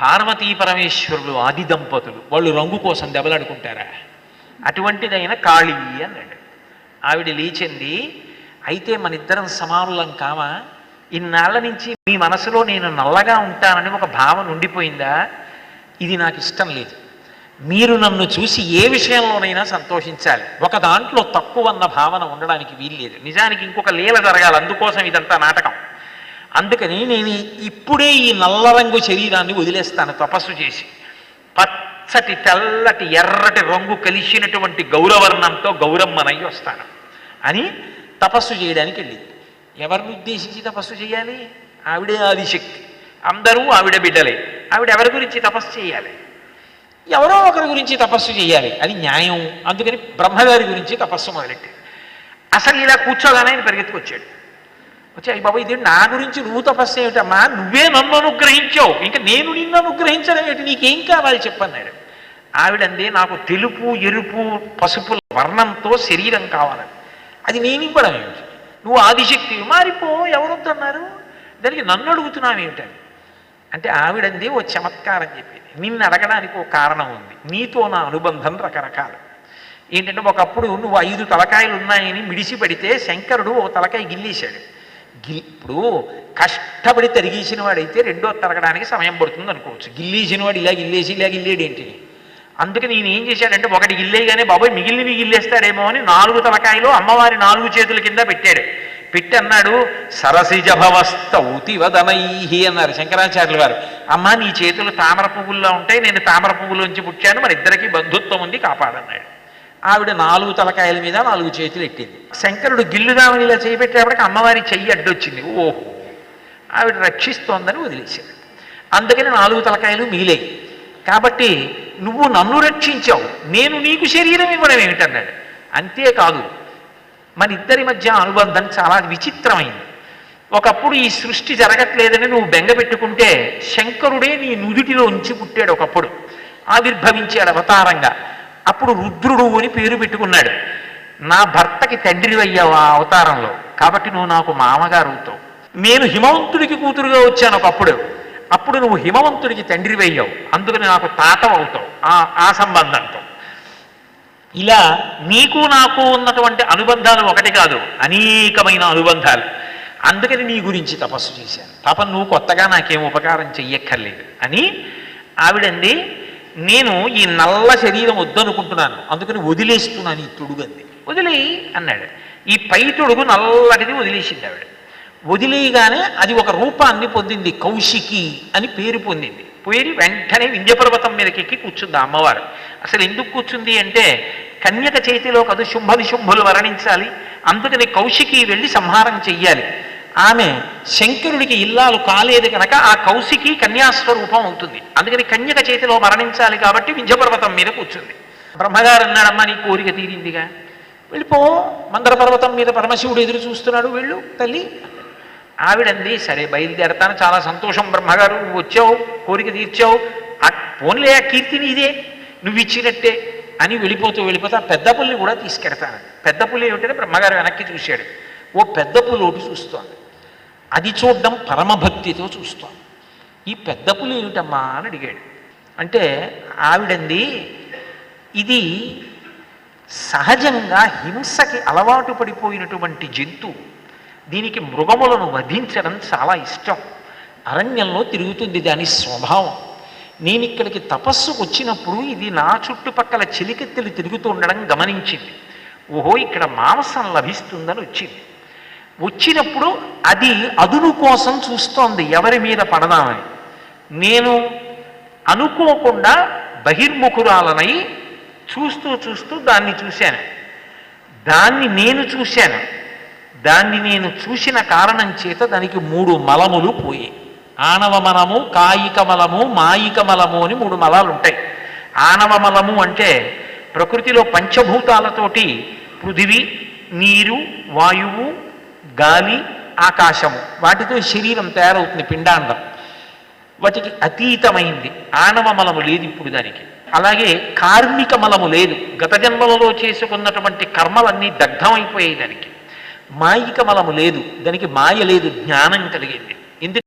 పార్వతీ పరమేశ్వరులు ఆది దంపతులు వాళ్ళు రంగు కోసం దెబ్బలాడుకుంటారా? అటువంటిదైన కాళీ అన్నాడు. ఆవిడ లేచింది అయితే మన ఇద్దరం సమానులం కామా? ఇన్నాళ్ళ నుంచి మీ మనసులో నేను నల్లగా ఉంటానని ఒక భావన ఉండిపోయిందా? ఇది నాకు ఇష్టం లేదు. మీరు నన్ను చూసి ఏ విషయంలోనైనా సంతోషించాలి. ఒక దాంట్లో తక్కువ అన్న భావన ఉండడానికి వీల్లేదు. నిజానికి ఇంకొక లీల జరగాలి. అందుకోసం ఇదంతా నాటకం. అందుకని నేను ఇప్పుడే ఈ నల్ల రంగు శరీరాన్ని వదిలేస్తాను తపస్సు చేసి. పచ్చటి తెల్లటి ఎర్రటి రంగు కలిసినటువంటి గౌరవర్ణంతో గౌరమ్మనై వస్తాను. అని తపస్సు చేయడానికి వెళ్ళింది ఎవరిని ఉద్దేశించి తపస్సు చేయాలి? ఆవిడే ఆదిశక్తి. అందరూ ఆవిడ బిడ్డలే. ఆవిడ ఎవరి గురించి తపస్సు చేయాలి? ఎవరో ఒకరి గురించి తపస్సు చేయాలి. అది న్యాయం. అందుకని బ్రహ్మగారి గురించి తపస్సు మొదలెట్టాడు అసలు ఇలా కూర్చోగానే ఆయన పరిగెత్తుకొచ్చాడు. వచ్చి అయ్యి బాబా ఇది నా గురించి నువ్వు తపస్సు ఏమిటమ్మా నువ్వే నన్ను అనుగ్రహించావు. ఇంకా నేను నిన్ను అనుగ్రహించడం ఏమిటి నీకేం కావాలి చెప్పన్నాడు ఆవిడందే నాకు తెలుపు ఎరుపు పసుపు వర్ణంతో శరీరం కావాలని. అది నేను ఇవ్వడం ఏమిటి? నువ్వు ఆదిశక్తి మారిపో ఎవరొద్దన్నారు? దానికి నన్ను అడుగుతున్నావు ఏమిటని అంటే ఆవిడంది ఓ చమత్కారం చెప్పింది. నిన్ను అడగడానికి ఓ కారణం ఉంది. నీతో నా అనుబంధం రకరకాలు. ఏంటంటే ఒకప్పుడు నువ్వు ఐదు తలకాయలు ఉన్నాయని మిడిసి పడితే శంకరుడు ఓ తలకాయ గిల్లేశాడు. గిల్ ఇప్పుడు కష్టపడి తరిగేసిన వాడైతే రెండో తరగడానికి సమయం పడుతుంది అనుకోవచ్చు. గిల్లేసిన వాడు ఇలా గిల్లేసి ఇలా గిల్లేడు ఏంటి అందుకని నేను ఏం చేశాడంటే ఒకటి గిల్లేగానే బాబాయ్ మిగిలినవి గిల్లేస్తాడేమో అని నాలుగు తలకాయలు అమ్మవారి నాలుగు చేతుల కింద పెట్టాడు. పెట్టి అన్నాడు సరసిజ భవస్తౌతి వదనైహి అన్నారు శంకరాచార్యులు గారు. అమ్మ నీ చేతులు తామర పువ్వుల్లో ఉంటాయి నేను తామర పువ్వులోంచి పుట్టాను మన ఇద్దరికి బంధుత్వం ఉంది కాపాడన్నాడు. ఆవిడ నాలుగు తలకాయల మీద నాలుగు చేతులు ఎట్టింది శంకరుడు గిల్లుదామని ఇలా చేపెట్టేప్పటికి అమ్మవారి చెయ్యి అడ్డొచ్చింది. ఓహో! ఆవిడ రక్షిస్తోందని వదిలేశాడు అందుకని నాలుగు తలకాయలు మీలే కాబట్టి నువ్వు నన్ను రక్షించావు. నేను నీకు శరీరం ఇవ్వడం ఏమిటన్నాడు. అంతేకాదు మన ఇద్దరి మధ్య అనుబంధం చాలా విచిత్రమైంది. ఒకప్పుడు ఈ సృష్టి జరగట్లేదని నువ్వు బెంగ పెట్టుకుంటే శంకరుడే నీ నుదుటిలో ఉంచి పుట్టాడు ఒకప్పుడు. ఆవిర్భవించాడు అవతారంగా. అప్పుడు రుద్రుడు అని పేరు పెట్టుకున్నాడు. నా భర్తకి తండ్రి అయ్యావు ఆ అవతారంలో. కాబట్టి నువ్వు నాకు మామగారు అవుతావు. నేను హిమవంతుడికి కూతురుగా వచ్చాను ఒకప్పుడు. అప్పుడు నువ్వు హిమవంతుడికి తండ్రి అయ్యావు. అందుకని నాకు తాతం అవుతావు. ఆ ఆ సంబంధంతో. ఇలా నీకు నాకు ఉన్నటువంటి అనుబంధాలు ఒకటి కాదు. అనేకమైన అనుబంధాలు. అందుకని నీ గురించి తపస్సు చేశాను. పాపం నువ్వు కొత్తగా నాకేం ఉపకారం చెయ్యక్కర్లేదు. అని ఆవిడంది నేను ఈ నల్ల శరీరం వద్దనుకుంటున్నాను. అందుకని వదిలేస్తున్నాను ఈ తొడుగంది. వదిలేయి అన్నాడు. ఈ పై తొడుగు నల్లటిది వదిలేసింది ఆవిడ. వదిలేయగానే అది ఒక రూపాన్ని పొందింది కౌశికి అని పేరు పొందింది. పేరు వెంటనే వింధ్యపర్వతం మీదకి ఎక్కి కూర్చుంది అమ్మవారు. అసలు ఎందుకు కూర్చుంది అంటే కన్యక చేతిలో కదు శుంభ నిశుంభులు వర్ణించాలి అందుకని కౌశికి వెళ్ళి సంహారం చెయ్యాలి. ఆమె శంకరుడికి ఇల్లాలు కాలేదు కనుక ఆ కౌశికి కన్యాస్వరూపం అవుతుంది. అందుకని కన్యక చేతిలో మరణించాలి కాబట్టి వింధ్యపర్వతం మీద కూర్చుంది. బ్రహ్మగారు అన్నాడమ్మా నీ కోరిక తీరిందిగా. వెళ్ళిపో మందర పర్వతం మీద పరమశివుడు ఎదురు చూస్తున్నాడు వెళ్ళు తల్లి. ఆవిడంది సరే బయలుదేరతాను చాలా సంతోషం బ్రహ్మగారు నువ్వు వచ్చావు కోరిక తీర్చావు. ఆ పోన్లే ఆ కీర్తిని ఇదే నువ్వు ఇచ్చినట్టే అని వెళ్ళిపోతూ వెళ్ళిపోతా పెద్ద పుల్లి కూడా తీసుకెడతాను పెద్ద పుల్లి ఏమిటంటే బ్రహ్మగారు వెనక్కి చూశాడు. ఓ పెద్ద లోటు చూస్తోంది. అది చూడడం పరమభక్తితో చూస్తోంది. ఈ పెద్ద పులి ఏమిటమ్మా అని అడిగాడు. అంటే ఆవిడంది ఇది సహజంగా హింసకి అలవాటు పడిపోయినటువంటి జంతువు దీనికి మృగములను వధించడం చాలా ఇష్టం. అరణ్యంలో తిరుగుతుంది దాని స్వభావం. నేను ఇక్కడికి తపస్సుకు వచ్చినప్పుడు ఇది నా చుట్టుపక్కల చెలికెత్తెలు తిరుగుతూ ఉండడం గమనించింది. ఓహో ఇక్కడ మాంసం లభిస్తుందని వచ్చింది. వచ్చినప్పుడు అది అదును కోసం చూస్తోంది. ఎవరి మీద పడదామని నేను అనుకోకుండా బహిర్ముఖురాలనై చూస్తూ చూస్తూ దాన్ని చూశాను. దాన్ని నేను చూశాను. దాన్ని నేను చూసిన కారణం చేత దానికి మూడు మలములు పోయాయి. ఆనవ మలము కాయిక మలము మాయిక మలము అని మూడు మలాలు ఉంటాయి ఆనవ మలము అంటే ప్రకృతిలో పంచభూతాలతోటి పృథివీ నీరు వాయువు గాలి ఆకాశము. వాటితో శరీరం తయారవుతుంది పిండాండం వాటికి అతీతమైంది. ఆనవ మలము లేదు ఇప్పుడు దానికి. అలాగే కార్మిక మలము లేదు. గత జన్మలలో చేసుకున్నటువంటి కర్మలన్నీ దగ్ధమైపోయాయి దానికి. మాయిక మలము లేదు. దానికి మాయ లేదు. జ్ఞానం కలిగింది. ఎందుకు